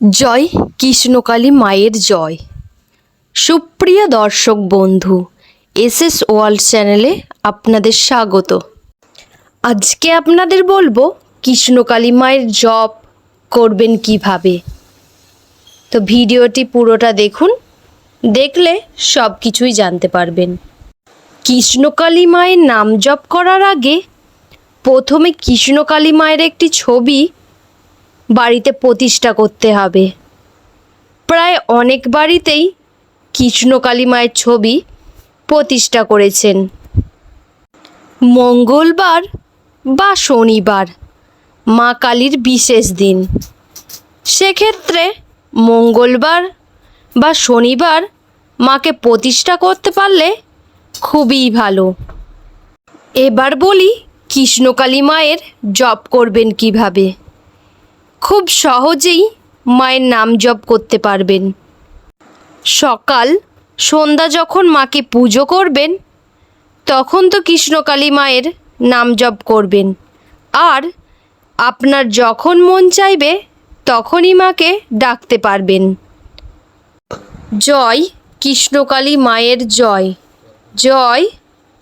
জয় কৃষ্ণকালী মায়ের জয়। সুপ্রিয় দর্শক বন্ধু এস এস ওয়ার্ল্ড চ্যানেলে আপনাদের স্বাগত। আজকে আপনাদের বলব, কৃষ্ণকালী মায়ের জপ করবেন কীভাবে? তো ভিডিওটি পুরোটা দেখুন, দেখলে সব কিছুই জানতে পারবেন। কৃষ্ণকালী মায়ের নাম জপ করার আগে প্রথমে কৃষ্ণকালী মায়ের একটি ছবি বাড়িতে প্রতিষ্ঠা করতে হবে। প্রায় অনেক বাড়িতেই কৃষ্ণকালী মায়ের ছবি প্রতিষ্ঠা করেছেন। মঙ্গলবার বা শনিবার মা কালীর বিশেষ দিন। সেক্ষেত্রে মঙ্গলবার বা শনিবার মাকে প্রতিষ্ঠা করতে পারলে খুবই ভালো। এবার বলি কৃষ্ণকালী মায়ের জপ করবেন কীভাবে? খুব সহজেই মায়ের নাম জপ করতে পারবেন। সকাল, সন্ধ্যা যখন মাকে পুজো করবেন, তখন তো কৃষ্ণকালী মায়ের নাম জপ করবেন। আর আপনার যখন মন চাইবে, তখনই মাকে ডাকতে পারবেন। জয় কৃষ্ণকালী মায়ের জয়। জয়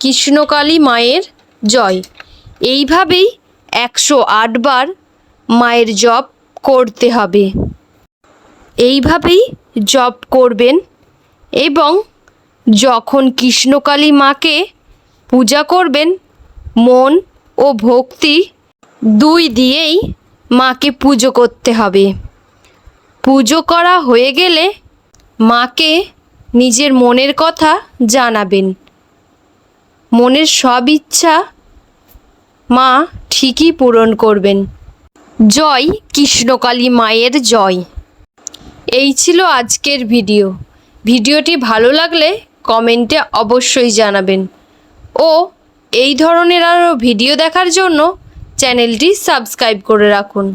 কৃষ্ণকালী মায়ের জয়। এইভাবেই একশো আটবার মায়ের জপ করতে হবে। এইভাবেই জপ করবেন এবং যখন কৃষ্ণকালী মাকে পূজা করবেন, মন ও ভক্তি দুই দিয়েই মাকে পুজো করতে হবে। পুজো করা হয়ে গেলে মাকে নিজের মনের কথা জানাবেন। মনের সব ইচ্ছা মা ঠিকই পূরণ করবেন। জয় কৃষ্ণকালী মায়ের জয়। এই ছিল আজকের ভিডিও। ভিডিওটি ভালো লাগলে কমেন্টে অবশ্যই জানাবেন। ও এই ধরনের আরও ভিডিও দেখার জন্য চ্যানেলটি সাবস্ক্রাইব করে রাখুন।